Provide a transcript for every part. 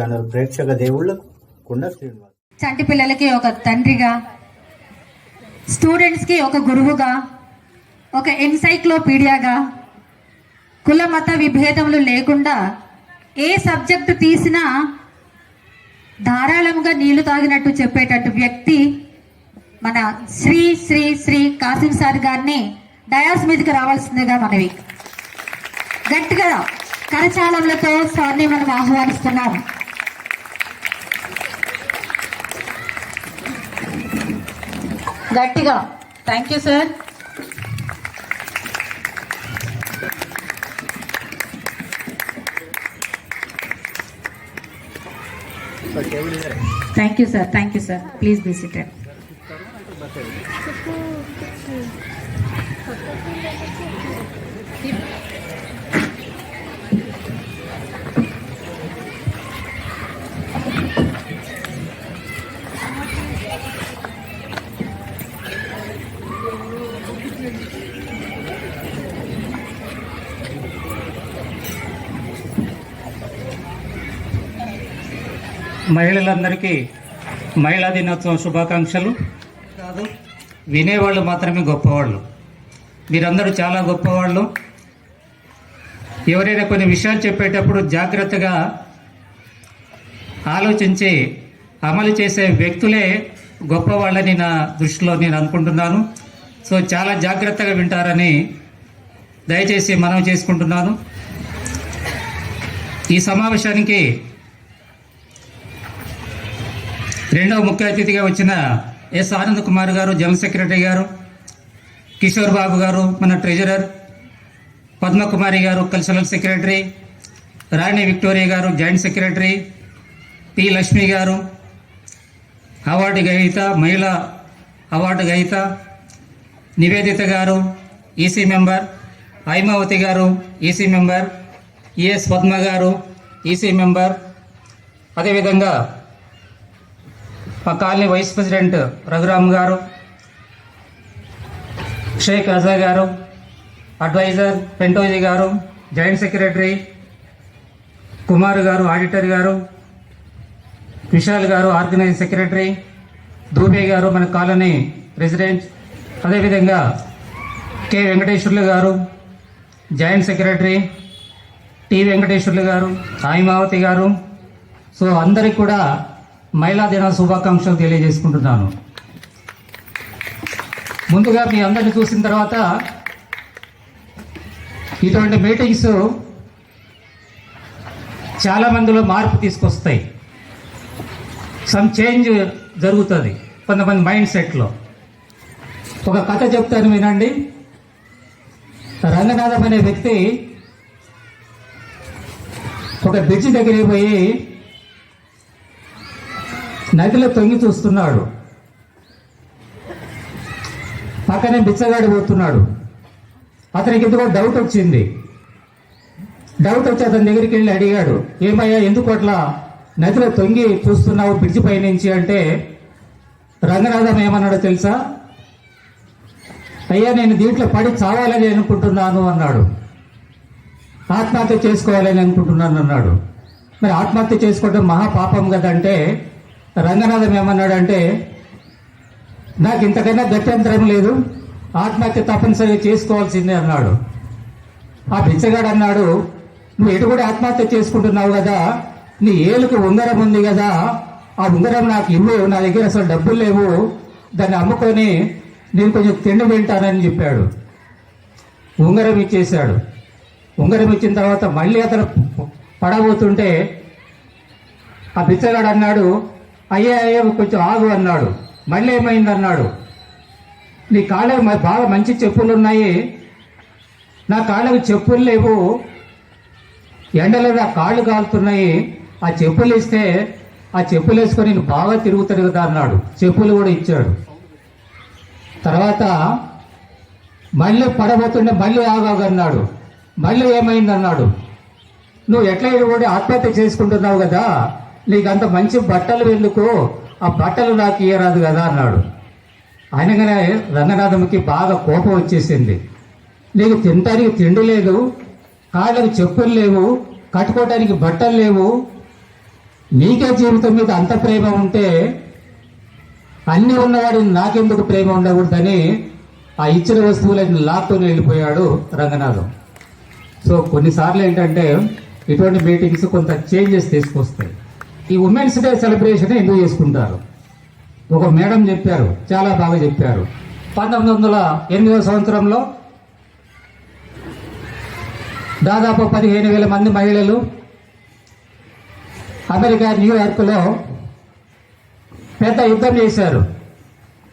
Channel ప్రేక్షక దేవుళ్ళకు కుండ శ్రీనివాస్. చంటి పిల్లలకి ఒక తండ్రిగా స్టూడెంట్స్కి ఒక గురువుగా ఒక ఎన్సైక్లోపీడియాగా కుల మత విభేదములు లేకుండా ఏ సబ్జెక్టు తీసినా ధారాళంగా నీళ్ళు తాగినట్టు చెప్పేటట్టు వ్యక్తి మన శ్రీ శ్రీ శ్రీ కాసిం సార్ గారిని డయాస్ మీదకి రావాల్సిందిగా మనవి. గట్టిగా కరచాలములతో సార్ని మనం ఆహ్వానిస్తున్నాం. గట్టిగా thank you sir thank you sir thank you sir please be seated మహిళలందరికీ మహిళా దినోత్సవం శుభాకాంక్షలు. కాదు. వినేవాళ్ళు మాత్రమే గొప్పవాళ్ళు. మీరందరూ చాలా గొప్పవాళ్ళు. ఎవరైనా కొన్ని విషయాలు చెప్పేటప్పుడు జాగ్రత్తగా ఆలోచించి అమలు చేసే వ్యక్తులే గొప్పవాళ్ళని నా దృష్టిలో నేను అనుకుంటున్నాను. సో చాలా జాగ్రత్తగా వింటారని దయచేసి మనం చేసుకుంటున్నాను. ఈ సమావేశానికి రెండవ ముఖ్య అతిథిగా వచ్చిన ఎస్ ఆనంద్ కుమార్ గారు జనరల్ సెక్రటరీ గారు కిషోర్ బాబు గారు మన treasurer Padmakumari garu cultural secretary Rani Victoria garu joint secretary P Lakshmi garu award గ్రహీత మహిళా అవార్డు గ్రహీత నివేదిత గారు ఈసీ మెంబర్ హైమావతి గారు ఈసీ మెంబర్ ఈఎస్ పద్మ గారు ఈసీ మెంబర్ అదేవిధంగా మా కాలనీ వైస్ ప్రెసిడెంట్ రఘురామ్ గారు షేక్ అజా గారు అడ్వైజర్ పెంటోజీ గారు జాయింట్ సెక్రటరీ కుమార్ గారు ఆడిటర్ గారు విశాల్ గారు ఆర్గనైజ్ సెక్రటరీ దూబే గారు మన కాలనీ ప్రెసిడెంట్. అదేవిధంగా కె వెంకటేశ్వర్లు గారు జాయింట్ సెక్రటరీ టి వెంకటేశ్వర్లు గారు సాయిమావతి గారు. సో అందరికి కూడా మహిళా దిన శుభాకాంక్షలు తెలియజేసుకుంటున్నాను. ముందుగా మీ అందరిని చూసిన తర్వాత ఇటువంటి మీటింగ్స్ చాలా మందిలో మార్పు తీసుకొస్తాయి. సమ్ చేంజ్ జరుగుతుంది కొంతమంది మైండ్ సెట్లో. ఒక కథ చెప్తాను వినండి. రంగనాథం అనే వ్యక్తి ఒక బ్రిడ్జి దగ్గరికి పోయి నదిలో తొంగి చూస్తున్నాడు. పక్కనే బిచ్చగాడు పోతున్నాడు. అతనికి ఎందుకో డౌట్ వచ్చింది. డౌట్ వచ్చి అతని దగ్గరికి వెళ్ళి అడిగాడు ఏమయ్యా ఎందుకు అట్లా నదిలో తొంగి చూస్తున్నావు బ్రిడ్జి పై నుంచి అంటే రంగనాథం ఏమన్నాడో తెలుసా? అయ్యా నేను దీంట్లో పడి చావాలని అనుకుంటున్నాను అన్నాడు. ఆత్మహత్య చేసుకోవాలని అనుకుంటున్నాను అన్నాడు. మరి ఆత్మహత్య చేసుకోవడం మహాపాపం కదంటే రంగనాథం ఏమన్నాడంటే నాకు ఇంతకన్నా గత్యంతరం లేదు. ఆత్మహత్య తప్పనిసరిగా చేసుకోవాల్సిందే అన్నాడు. ఆ పిచ్చగాడు అన్నాడు నువ్వు ఎటు కూడా ఆత్మహత్య చేసుకుంటున్నావు కదా. నీ ఏలుకు ఉంగరం ఉంది కదా. ఆ ఉంగరం నాకు ఇవ్వు. నా దగ్గర అసలు డబ్బులు లేవు. దాన్ని అమ్ముకొని నేను కొంచెం తిండి వింటానని చెప్పాడు. ఉంగరం ఇచ్చేశాడు. ఉంగరం ఇచ్చిన తర్వాత మళ్ళీ అతను పడబోతుంటే ఆ బిచ్చగాడు అన్నాడు అయ్యే అయ్యే కొంచెం ఆగు అన్నాడు. మళ్ళీ ఏమైంది అన్నాడు నీ కాళ్ళకి బాగా మంచి చెప్పులు ఉన్నాయి నా కాళ్ళకి చెప్పులు లేవు. ఎండలో నా కాళ్ళు కాలుతున్నాయి. ఆ చెప్పులు ఇస్తే ఆ చెప్పులు వేసుకొని నేను బాగా తిరుగుతాడు కదా అన్నాడు. చెప్పులు కూడా ఇచ్చాడు. తర్వాత మళ్ళీ పడబోతుంటే మళ్ళీ ఆగాగు అన్నాడు. మళ్ళీ ఏమైంది అన్నాడు నువ్వు ఎట్లా కూడా ఆత్మహత్య చేసుకుంటున్నావు కదా? నీకు అంత మంచి బట్టలు ఎందుకు? ఆ బట్టలు నాకు ఇయ్యరాదు కదా అన్నాడు. అనగానే రంగనాథంకి బాగా కోపం వచ్చేసింది. నీకు తినటానికి తిండి లేదు కాళ్ళకు చెప్పులు లేవు కట్టుకోవటానికి బట్టలు లేవు. నీకే జీవితం మీద అంత ప్రేమ ఉంటే అన్నీ ఉన్నవాడు నాకెందుకు ప్రేమ ఉండకూడదని ఆ ఇచ్చిన వస్తువులను లాక్కొని వెళ్ళిపోయాడు రంగనాథం. సో కొన్నిసార్లు ఏంటంటే ఇటువంటి మీటింగ్స్ కొంత చేంజెస్ తీసుకొస్తాయి. ఈ ఉమెన్స్ డే సెలబ్రేషన్ ఎందుకు చేసుకుంటారు? ఒక మేడం చెప్పారు చాలా బాగా చెప్పారు. పంతొమ్మిది వందల ఎనిమిదో సంవత్సరంలో దాదాపు పదిహేను వేల మంది మహిళలు అమెరికా న్యూయార్క్లో పెద్ద యుద్ధం చేశారు.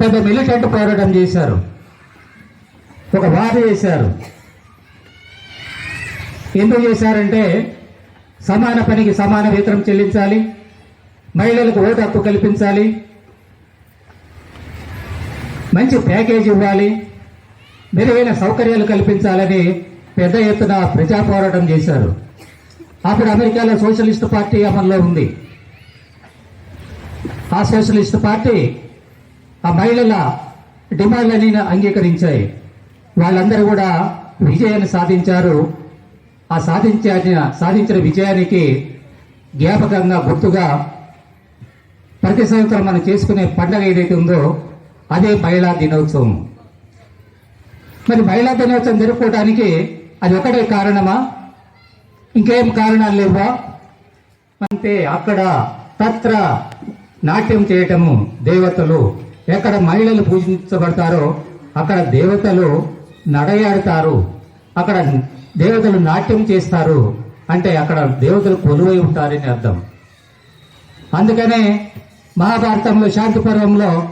పెద్ద మిలిటెంట్ పోరాటం చేశారు. ఒక వార్ చేశారు. ఎందుకు చేశారంటే సమాన పనికి సమాన వేతనం చెల్లించాలి. మహిళలకు ఓటు హక్కు కల్పించాలి. మంచి ప్యాకేజ్ ఇవ్వాలి. మెరుగైన సౌకర్యాలు కల్పించాలని పెద్ద ఎత్తున ప్రజా పోరాటం చేశారు. అప్పుడు అమెరికాలో సోషలిస్ట్ పార్టీ అమల్లో ఉంది. ఆ సోషలిస్ట్ పార్టీ ఆ మహిళల డిమాండ్లని అంగీకరించాయి. వాళ్ళందరూ కూడా విజయాన్ని సాధించారు. ఆ సాధించిన సాధించిన విజయానికి జ్ఞాపకంగా గుర్తుగా ప్రతి సంవత్సరం మనం చేసుకునే పండగ ఏదైతే ఉందో అదే మహిళా దినోత్సవం. మరి మహిళా దినోత్సవం జరుపుకోవడానికి అది ఒకటే కారణమా? ఇంకేం కారణాలు లేవా? అంతే అక్కడ తత్ర నాట్యం చేయటము దేవతలు ఎక్కడ మహిళలు పూజించబడతారో అక్కడ దేవతలు నడయాడుతారు. అక్కడ దేవతలు నాట్యం చేస్తారు అంటే అక్కడ దేవతలు కొలువై ఉంటారని అర్థం. అందుకనే మహాభారతంలో శాంతి పర్వంలో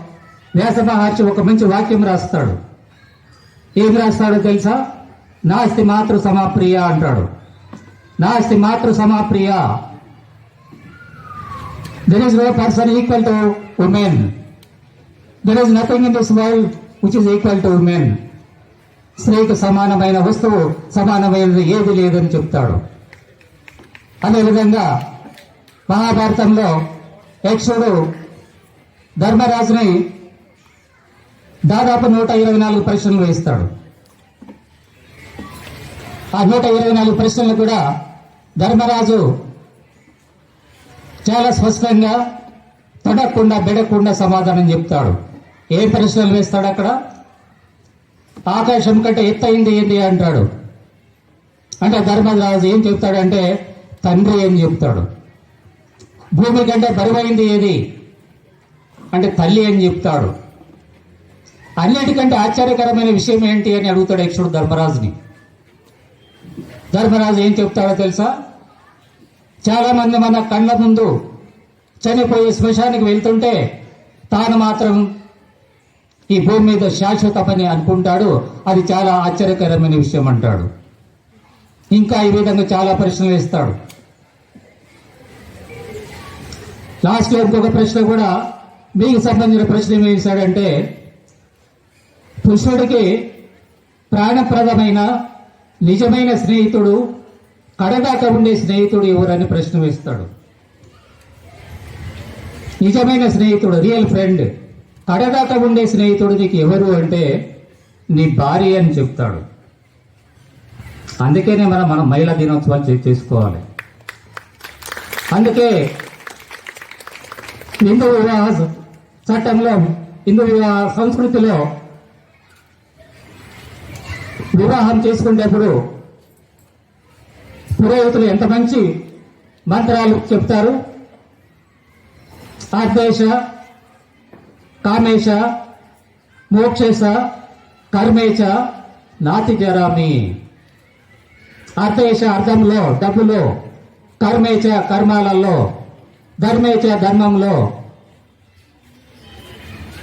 వ్యాస మహర్షి ఒక మంచి వాక్యం రాస్తాడు. ఏం రాస్తాడో తెలుసా? నాస్తి మాతృ సమాప్రియ అంటాడు. నాస్తి మాతృ సమాప్రియ. There is no person equal to women there is nothing in this world which is equal to women స్త్రీకి సమానమైన వస్తువు సమానమైనది ఏది లేదని చెప్తాడు. అదేవిధంగా మహాభారతంలో యక్షుడు ధర్మరాజుని దాదాపు నూట ఇరవై నాలుగు ప్రశ్నలు వేస్తాడు. ఆ నూట ఇరవై నాలుగు ప్రశ్నలు కూడా ధర్మరాజు చాలా స్పష్టంగా తొడకుండా బెడకుండా సమాధానం చెప్తాడు. ఏ ప్రశ్నలు వేస్తాడు అక్కడ? ఆకాశం కంటే ఎత్తయింది ఏంటి అంటాడు. అంటే ధర్మరాజు ఏం చెప్తాడంటే తండ్రి అని చెప్తాడు. భూమి కంటే బరువైంది ఏది? అంటే తల్లి అని చెప్తాడు అన్నిటికంటే ఆశ్చర్యకరమైన విషయం ఏంటి అని అడుగుతాడు యక్షుడు ధర్మరాజుని. ధర్మరాజు ఏం చెప్తాడో తెలుసా? చాలామంది మన కళ్ళ ముందు చనిపోయి శ్మశానికి వెళ్తుంటే తాను మాత్రం ఈ భూమి మీద శాశ్వత పని అనుకుంటాడు. అది చాలా ఆశ్చర్యకరమైన విషయం అంటాడు. ఇంకా ఈ విధంగా చాలా ప్రశ్నలు ఇస్తాడు లాస్ట్ ఇయర్కి ఒక ప్రశ్న కూడా మీకు సంబంధించిన ప్రశ్న ఏమి వేశాడంటే పురుషుడికి ప్రాణప్రదమైన నిజమైన స్నేహితుడు కడదాకా ఉండే స్నేహితుడు ఎవరని ప్రశ్న వేస్తాడు. నిజమైన స్నేహితుడు రియల్ ఫ్రెండ్ కడదాకా ఉండే స్నేహితుడు నీకు ఎవరు అంటే నీ భార్య అని చెప్తాడు. అందుకనే మనం మనం మహిళా దినోత్సవాలు చేసుకోవాలి. అందుకే హిందూ వివాహ చట్టంలో హిందూ వివాహ సంస్కృతిలో వివాహం చేసుకునేటప్పుడు పురోహితులు ఎంత మంచి మంత్రాలు చెప్తారు? ఆద్వేష కామేశ మోక్షేశ కర్మేశ నాతి జరామి అర్థేశ అర్థంలో డబ్బులో కర్మేచ కర్మాలలో ధర్మేచ ధర్మంలో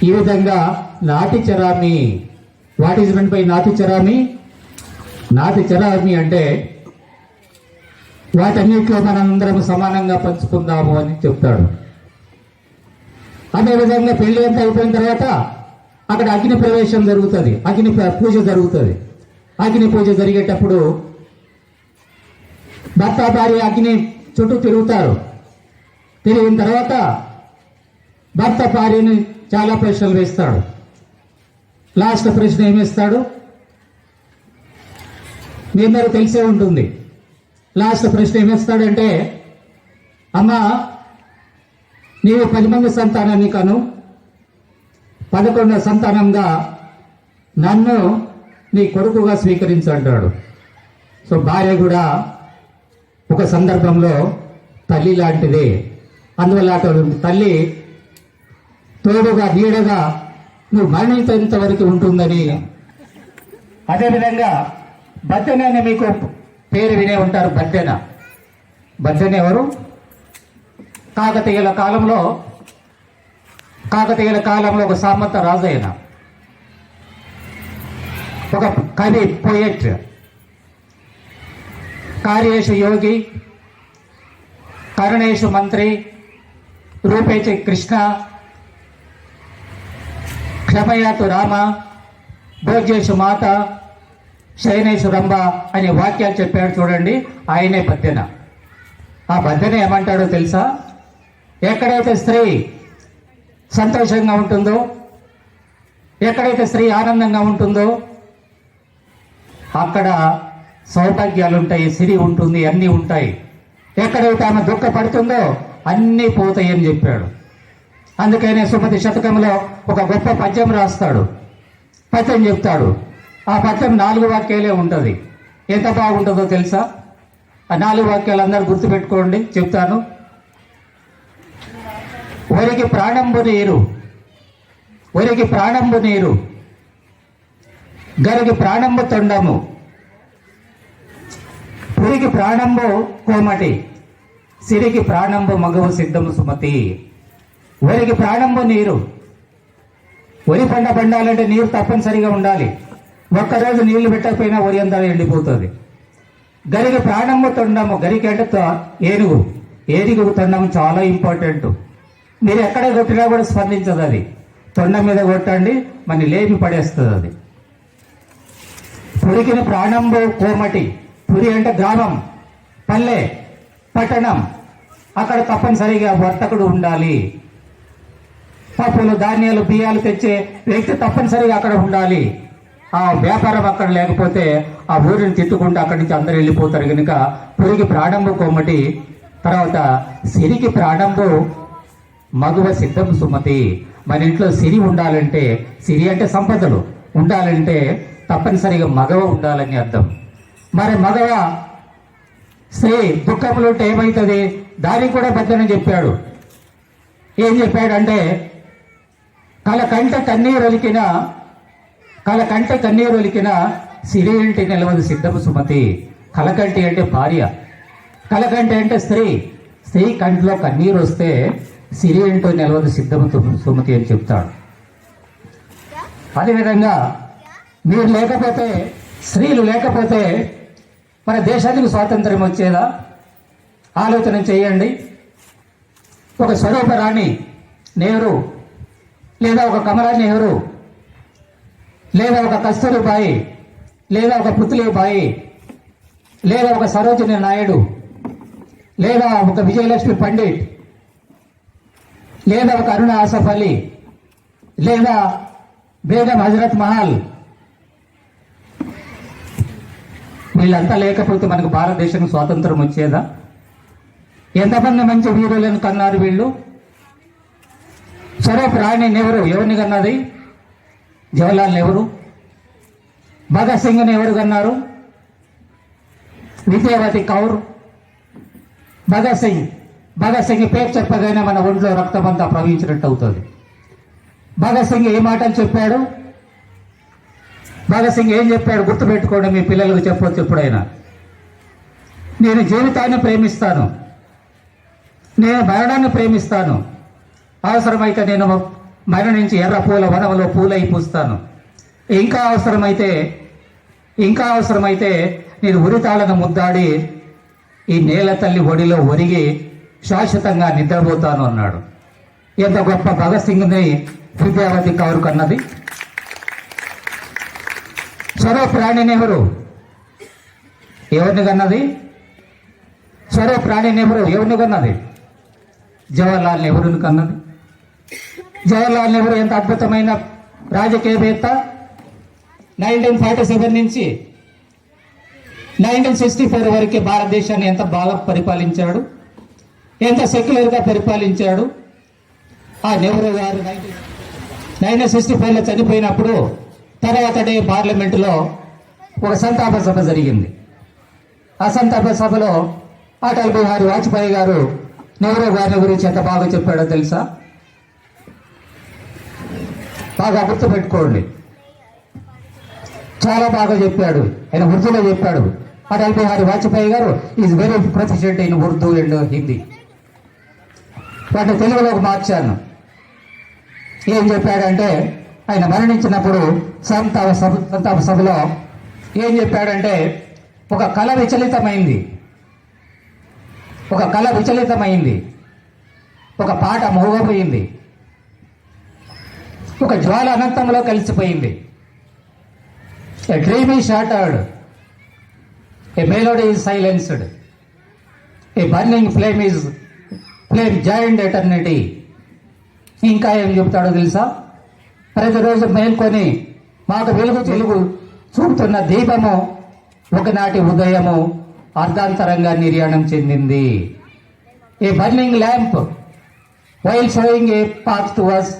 ఈ విధంగా నాటి చరామి వాట్ ఈజ్ మెన్ బై నాటి చరామి? నాటి చరామి అంటే వాటన్నిటిలో మనందరం సమానంగా పంచుకుందాము అని చెప్తాడు. అదేవిధంగా పెళ్ళి అంతా అయిపోయిన తర్వాత అక్కడ అగ్ని ప్రవేశం జరుగుతుంది. అగ్ని పూజ జరుగుతుంది. అగ్ని పూజ జరిగేటప్పుడు భర్త భార్య అగ్ని చుట్టూ తిరుగుతారు. తిరిగిన తర్వాత భర్త భార్యని చాలా ప్రశ్నలు వేస్తాడు. లాస్ట్ ప్రశ్న ఏమేస్తాడు? మీ అందరూ తెలిసే ఉంటుంది. లాస్ట్ ప్రశ్న ఏమేస్తాడంటే అమ్మా నీవు పది మంది సంతానాన్ని కను. పదకొండవ సంతానంగా నన్ను నీ కొడుకుగా స్వీకరించు అంటాడు. సో భార్య కూడా ఒక సందర్భంలో తల్లి లాంటిదే. అందువల్ల అటువంటి తల్లి తోడుగా నీడగా నువ్వు మరణించేంత వరకు ఉంటుందని. అదేవిధంగా బద్దెన మీకు పేరు వినే ఉంటారు బద్దెన బద్దెన ఎవరు? కాకతీయుల కాలంలో కాకతీయుల కాలంలో ఒక సామంత రాజు అయిన. ఒక కవి పోయెట్ కార్యేషు యోగి కరుణేషు మంత్రి రూపేచి కృష్ణ క్షమయాతు రామ భోజ్యేషు మాత శయనేశు రంభ అనే వాక్యాలు చెప్పాడు చూడండి ఆయనే పద్యన ఆ పద్యన ఏమంటాడో తెలుసా? ఎక్కడైతే స్త్రీ సంతోషంగా ఉంటుందో ఎక్కడైతే స్త్రీ ఆనందంగా ఉంటుందో అక్కడ సౌభాగ్యాలు ఉంటాయి సిరి ఉంటుంది అన్నీ ఉంటాయి. ఎక్కడైతే ఆమె దుఃఖపడుతుందో అన్నీ పోతాయని చెప్పాడు. అందుకనే సుమతి శతకంలో ఒక గొప్ప పద్యం రాస్తాడు. పద్యం చెప్తాడు. ఆ పద్యం నాలుగు వాక్యాలే ఉంటుంది. ఎంత బాగుంటుందో తెలుసా? ఆ నాలుగు వాక్యాలు అందరు గుర్తుపెట్టుకోండి చెప్తాను. ఒరికి ప్రాణంబు నీరు ఒరికి ప్రాణంబు నీరు గరికి ప్రాణంబు తొండము పురికి ప్రాణంబు కోమటి సిరికి ప్రాణంబు మగవు సిద్ధము సుమతి. వరికి ప్రాణంబు నీరు. వరి పంట పండాలంటే నీరు తప్పనిసరిగా ఉండాలి. ఒక్కరోజు నీళ్ళు పెట్టకపోయినా వరి అంతా ఎండిపోతుంది. గరికి ప్రాణంబు తొండము గరికి అంటే ఏనుగు. ఏనుగు తొండము చాలా ఇంపార్టెంట్. మీరు ఎక్కడ కొట్టినా కూడా స్పందించదు అది. తొండం మీద కొట్టండి మన లేపి పడేస్తుంది అది. పురికిన ప్రాణంబు కోమటి. పురి అంటే గ్రామం. పల్లె. పట్టణం. అక్కడ తప్పనిసరిగా వర్తకుడు ఉండాలి. పప్పులు ధాన్యాలు బియ్యాలు తెచ్చే వ్యక్తి తప్పనిసరిగా అక్కడ ఉండాలి. ఆ వ్యాపారం అక్కడ లేకపోతే ఆ ఊరిని తిట్టుకుంటూ అక్కడి నుంచి అందరు వెళ్ళిపోతారు కనుక పురికి ప్రాణంబు కోమటి తర్వాత సిరికి ప్రాణంబు మగువ సిద్ధం సుమతి. మన ఇంట్లో సిరి ఉండాలంటే సిరి అంటే సంపదలు. ఉండాలంటే తప్పనిసరిగా మగవ ఉండాలని అర్థం. మరి మగవ స్త్రీ దుఃఖంలో ఉంటే ఏమవుతుంది దానికి కూడా పెద్దనే చెప్పాడు. ఏం చెప్పాడంటే కల కంట కన్నీరు ఒలికిన కల కంట కన్నీరు ఒలికిన సిరి ఇంటి నిలవదు సిద్ధము సుమతి. కలకంటి అంటే భార్య. కలకంటి అంటే స్త్రీ. స్త్రీ కంటిలో కన్నీరు వస్తే సిరి ఏంటో నిలవదు సిద్ధము సుమతి అని చెప్తాడు. అదేవిధంగా మీరు లేకపోతే స్త్రీలు లేకపోతే మన దేశానికి స్వాతంత్రం వచ్చేదా ఆలోచన చేయండి. ఒక స్వరూప రాణి నెహ్రూ లేదా ఒక కమలా నెహ్రూ లేదా ఒక కస్తూరిబాయి లేదా ఒక పుత్లీబాయి లేదా ఒక సరోజిని నాయుడు లేదా ఒక విజయలక్ష్మి పండిట్ లేదా ఒక అరుణ ఆసఫ్ అలీ లేదా బేగం హజరత్ మహల్ వీళ్ళంతా లేకపోతే మనకు భారతదేశం స్వాతంత్రం వచ్చేదా? ఎంతమంది మంచి వీరులను కన్నారు వీళ్ళు? స్వరూప్ రాణి నెహ్రూ ఎవరిని కన్నది? జవహర్లాల్ నెహ్రూ? భగత్ సింగ్ని ఎవరు కన్నారు? విద్యావతి కౌర్? భగత్ సింగ్. భగత్ సింగ్ పేరు చెప్పగానే మన ఒంట్లో రక్తం అంతా ప్రవహించినట్టు అవుతుంది. భగత్ సింగ్ ఏ మాటలు చెప్పాడు? భగత్ సింగ్ ఏం చెప్పాడు గుర్తుపెట్టుకోండి మీ పిల్లలకు చెప్పొచ్చు ఎప్పుడైనా. నేను జీవితాన్ని ప్రేమిస్తాను. నేను మరణాన్ని ప్రేమిస్తాను. అవసరమైతే నేను మరణించి ఎర్ర పూల వనములో పూలై పూస్తాను. ఇంకా అవసరమైతే ఇంకా అవసరమైతే నేను ఉరితాళను ముద్దాడి ఈ నేల తల్లి ఒడిలో ఒరిగి శాశ్వతంగా నిద్రపోతాను అన్నాడు. ఎంత గొప్ప భగత్ సింగ్ని విద్యావతి కౌరు కన్నది స్వరూప్ రాణి నెహ్రూ ఎవరిని కన్నది? స్వరూప్ ప్రాణి నెహ్రూ ఎవరిని కన్నది? జవహర్లాల్ నెహ్రూని కన్నది. జవహర్లాల్ నెహ్రూ ఎంత అద్భుతమైన రాజకీయవేత్త. నైన్టీన్ ఫార్టీ సెవెన్ నుంచి నైన్టీన్ సిక్స్టీ ఫోర్ వరకు భారతదేశాన్ని ఎంత బాగా పరిపాలించాడు. ఎంత సెక్యులర్గా పరిపాలించాడు. ఆ నెహ్రూ గారు నైన్టీన్ సిక్స్టీ ఫైవ్లో చనిపోయినప్పుడు తర్వాత డే పార్లమెంటులో ఒక సంతాప సభ జరిగింది. ఆ సంతాప సభలో అటల్ బిహారీ వాజ్పేయి గారు నెహ్రూ గారి గురించి ఎంత బాగా చెప్పాడో తెలుసా? బాగా గుర్తుపెట్టుకోండి. చాలా బాగా చెప్పాడు. ఆయన ఉర్దూలో చెప్పాడు. అటల్ బిహారీ వాజ్పేయి గారు is very proficient in Urdu and Hindi. వాటిని తెలుగులోకి మార్చాను. ఏం చెప్పాడంటే ఆయన మరణించినప్పుడు సంతాప సభ సంతాప సభలో ఏం చెప్పాడంటే ఒక కళ విచలితమైంది. ఒక కళ విచలితమైంది. ఒక పాట మోగపోయింది ఒక జ్వాల అనంతంలో కలిసిపోయింది. A dream is shattered a melody is silenced a burning flame is flame joined eternity ఇంకా ఏం చెప్తాడో తెలుసా? ప్రతిరోజు మేల్కొని మాకు వెలుగు తెలుగు చూపుతున్న దీపము ఒకనాటి ఉదయము అర్ధాంతరంగా నిర్యాణం చెందింది. A burning lamp while showing a path to us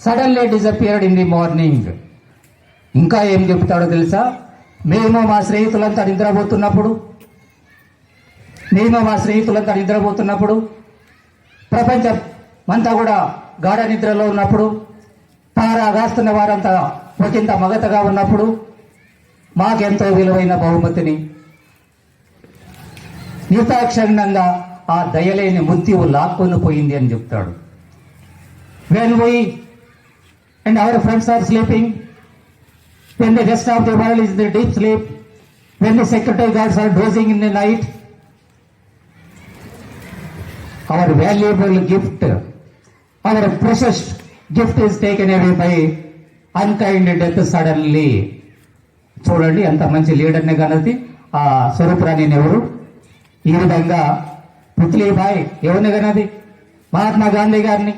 suddenly disappeared in the morning ఇంకా ఏం చెప్తాడో తెలుసా? మేము మా స్నేహితులంతా నిద్రపోతున్నప్పుడు మేము మా స్నేహితులంతా నిద్రపోతున్నప్పుడు ప్రపంచం అంతా కూడా గాఢ నిద్రలో ఉన్నప్పుడు తారా కాస్తున్న వారంతా ఒకంత మగతగా ఉన్నప్పుడు మాకెంతో విలువైన బహుమతిని. నిర్దాక్షిణ్యంగా ఆ దయలేని మృత్యువు లాక్కొని పోయింది అని చెప్తాడు. When why and our friends are sleeping. When the rest of the world is the deep sleep. When the secretary guards are dozing in the night. Our valuable gift our precious gift is taken away by unkind death suddenly చూడండి ఎంత మంచి లీడర్ని కన్నది ఆ స్వరూపురాణి ఎవరు? ఈ విధంగా పుత్లీబాయ్ ఎవరిని కన్నది మహాత్మా గాంధీ గారిని.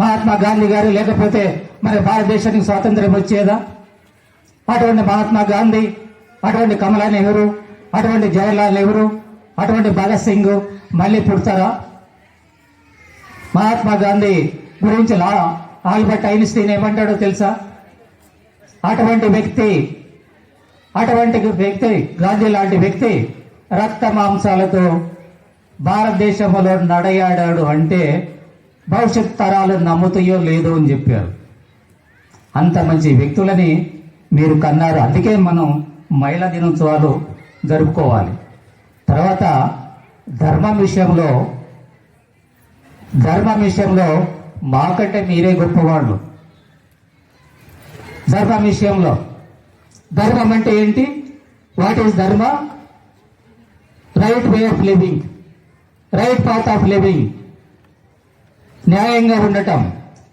మహాత్మా గాంధీ గారు లేకపోతే మరి భారతదేశానికి స్వాతంత్రం వచ్చేదా? అటువంటి మహాత్మా గాంధీ అటువంటి కమలా నెహ్రూ అటువంటి జవహర్లాల్ నెహ్రూ అటువంటి భగత్ సింగ్ మళ్ళీ పుడతారా? మహాత్మా గాంధీ గురించి లా ఆల్బర్ట్ ఐన్స్టీన్ ఏమంటాడో తెలుసా? అటువంటి వ్యక్తి అటువంటి వ్యక్తి గాంధీ లాంటి వ్యక్తి రక్త మాంసాలతో భారతదేశంలో నడయాడాడు అంటే భవిష్యత్ తరాలు నమ్ముతాయో లేదో అని చెప్పారు. అంత మంచి వ్యక్తులని మీరు కన్నారు. అందుకే మనం మహిళా దినోత్సవాలు జరుపుకోవాలి. తర్వాత ధర్మం విషయంలో ధర్మం విషయంలో మాకంటే మీరే గొప్పవాళ్ళు. ధర్మం విషయంలో. ధర్మం అంటే ఏంటి? What is dharma? Right way of living right path of living న్యాయంగా ఉండటం.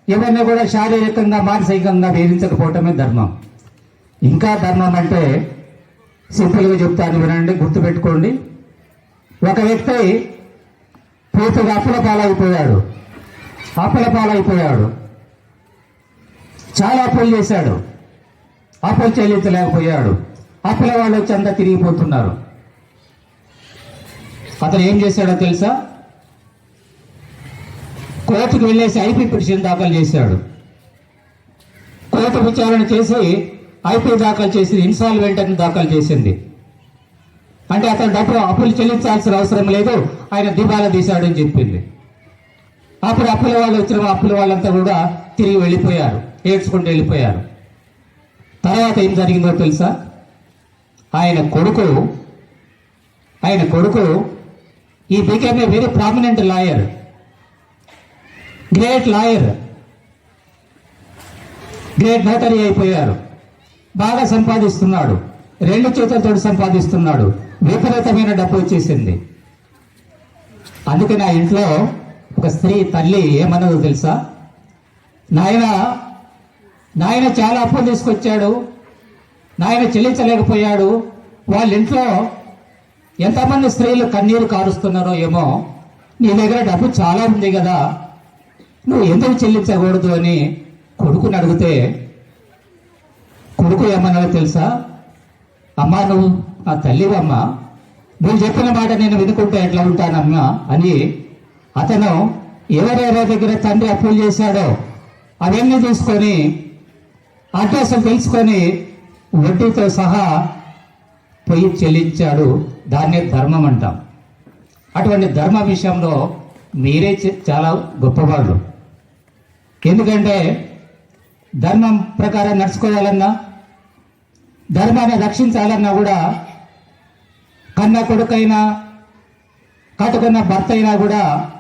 ఎవరిని కూడా శారీరకంగా మానసికంగా వేధించకపోవటమే ధర్మం. ఇంకా ధర్మం అంటే సింపుల్గా చెప్తాను వినండి గుర్తుపెట్టుకోండి. ఒక వ్యక్తి పూర్తిగా అప్పుల పాలైపోయాడు. అప్పుల పాలైపోయాడు చాలా అప్పులు చేశాడు. అప్పులు చెల్లించలేకపోయాడు. అప్పుల వాళ్ళు వచ్చి అంతా తిరిగిపోతున్నారు. అతను ఏం చేశాడో తెలుసా? కోర్టుకు వెళ్ళేసి ఐపీ పిటిషన్ దాఖలు చేశాడు. కోర్టు విచారణ చేసి ఐపీ దాఖలు చేసి ఇన్సాల్వెంట్ అని దాఖలు చేసింది. అంటే అతను డబ్బు అప్పులు చెల్లించాల్సిన అవసరం లేదు ఆయన దివాలా తీశాడని చెప్పింది. అప్పుడు అప్పుల వాళ్ళు వచ్చిన అప్పుల వాళ్ళంతా కూడా తిరిగి వెళ్ళిపోయారు ఏడ్చుకుంటూ వెళ్ళిపోయారు. తర్వాత ఏం జరిగిందో తెలుసా? ఆయన కొడుకు ఆయన కొడుకు he became a very prominent lawyer great lawyer great notary అయిపోయారు. బాగా సంపాదిస్తున్నాడు రెండు చేతులతో సంపాదిస్తున్నాడు విపరీతమైన డబ్బు వచ్చేసింది. అందుకని నా ఇంట్లో ఒక స్త్రీ తల్లి ఏమన్నదో తెలుసా? నాయన నాయన చాలా అప్పులు తీసుకొచ్చాడు. నాయన చెల్లించలేకపోయాడు. వాళ్ళ ఇంట్లో ఎంతమంది స్త్రీలు కన్నీరు కారుస్తున్నారో ఏమో నీ దగ్గర డబ్బు చాలా ఉంది కదా. నువ్వు ఎందుకు చెల్లించకూడదు అని కొడుకుని అడిగితే కొడుకు ఏమన్నాడో తెలుసా? అమ్మా నువ్వు నా తల్లివమ్మా. నువ్వు చెప్పిన మాట నేను వినుకుంటే ఎట్లా ఉంటానమ్మా అని అతను ఎవరెవరి దగ్గర తండ్రి అప్పులు చేశాడో అవన్నీ తీసుకొని అడ్రస్ తెలుసుకొని వడ్డీతో సహా పొయ్యి చెల్లించాడు. దాన్నే ధర్మం అంటాం. అటువంటి ధర్మ విషయంలో మీరే చాలా గొప్పవాళ్ళు. ఎందుకంటే ధర్మం ప్రకారం నడుచుకోవాలన్నా ధర్మాన్ని రక్షించాలన్నా కూడా కన్న కొడుకైనా కట్టుకున్న భర్త అయినా కూడా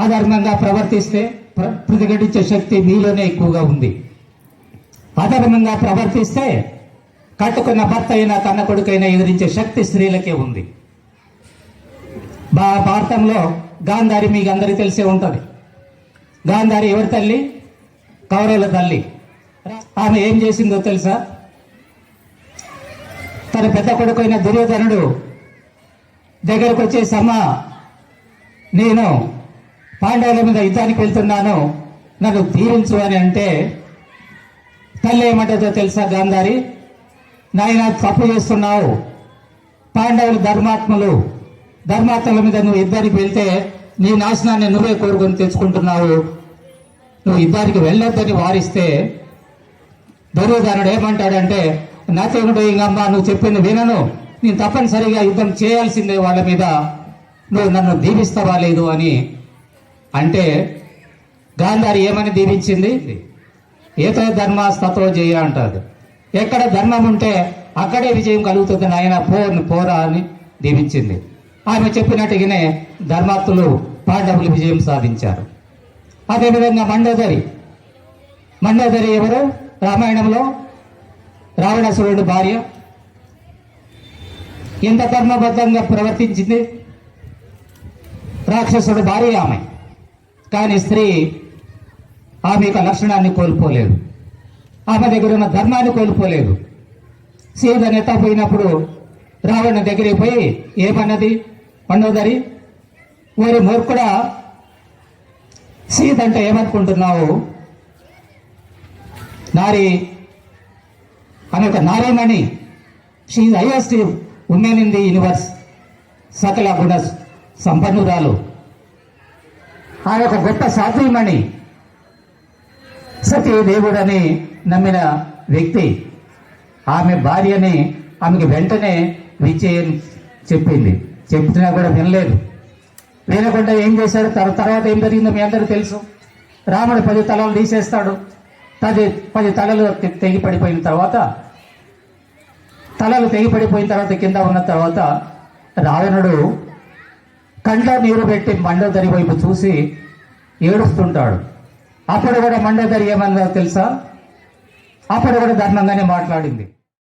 అధర్మంగా ప్రవర్తిస్తే ప్ర- ప్రతిఘటించే శక్తి మీలోనే ఎక్కువగా ఉంది. అధర్మంగా ప్రవర్తిస్తే కట్టుకున్న భర్త అయినా కన్న కొడుకైనా ఎదిరించే శక్తి స్త్రీలకే ఉంది. బా భారతంలో గాంధారి మీకు అందరికీ తెలిసే ఉంటుంది. గాంధారి ఎవరి తల్లి? కౌరవుల తల్లి. ఆమె ఏం చేసిందో తెలుసా? తన పెద్ద కొడుకైన దుర్యోధనుడు దగ్గరకు వచ్చే సమ నేను పాండవుల మీద యుద్ధానికి వెళ్తున్నాను. నన్ను తీరించు అని అంటే తల్లి ఏమంటుందో తెలుసా గాంధారి? నాయన తప్పు చేస్తున్నావు. పాండవులు ధర్మాత్మలు. ధర్మాత్మల మీద నువ్వు యుద్ధానికి వెళ్తే నీ నాశనాన్ని నువ్వే కోరుకొని తెచ్చుకుంటున్నావు. నువ్వు యుద్ధానికి వెళ్ళొద్దని వారిస్తే దుర్యోధనుడు ఏమంటాడంటే నాతోడు ఇంకమ్మ నువ్వు చెప్పింది వినను. నేను తప్పనిసరిగా యుద్ధం చేయాల్సిందే వాళ్ళ మీద. నువ్వు నన్ను దీవిస్తావా లేదు అని అంటే గాంధారి ఏమని దీవించింది? ఏతో ధర్మాస్తతో జయ అంటారు. ఎక్కడ ధర్మం ఉంటే అక్కడే విజయం కలుగుతుంది నాయన పోర్ని పోరా అని దీవించింది. ఆమె చెప్పినట్టుగానే ధర్మాత్తులు పాండవులు విజయం సాధించారు. అదేవిధంగా మండోదరి. మండోదరి ఎవరు? రామాయణంలో రావణాసురుడు భార్య. ఎంత ధర్మబద్ధంగా ప్రవర్తించింది. రాక్షసుడు భార్య ఆమె. కానీ స్త్రీ ఆమె యొక్క లక్షణాన్ని కోల్పోలేదు. ఆమె దగ్గర ఉన్న ధర్మాన్ని కోల్పోలేదు. సీత నెత్త పోయినప్పుడు రావణ దగ్గరికి పోయి ఏమన్నది? మండోదరి ఓరి మూర్ఖుడా సీత అంటే ఏమనుకుంటున్నావు? నారి ఆమె ఒక నారేమణి she is highest women in the universe సకల గుణ సంపన్నురాలు. ఆయన ఒక గొప్ప సాధ్వీమణి సతీ దేవుడని నమ్మిన వ్యక్తి. ఆమె భార్యని ఆమెకి వెంటనే విజయం చెప్పింది. చెప్పినా కూడా వినలేదు. వినకుండా ఏం చేశారు తర్వాత తర్వాత ఏం జరిగిందో మీ అందరూ తెలుసు. రాముడు పది తలలు తీసేస్తాడు. పది పది తలలు తెగి పడిపోయిన తర్వాత తలలు తెగి పడిపోయిన తర్వాత కింద ఉన్న తర్వాత రావణుడు కంట్లో నీరు పెట్టి మండోదరి వైపు చూసి ఏడుస్తుంటాడు. అప్పుడు కూడా మండోదరి ఏమన్నా తెలుసా? అప్పుడు కూడా ధర్మంగానే మాట్లాడింది.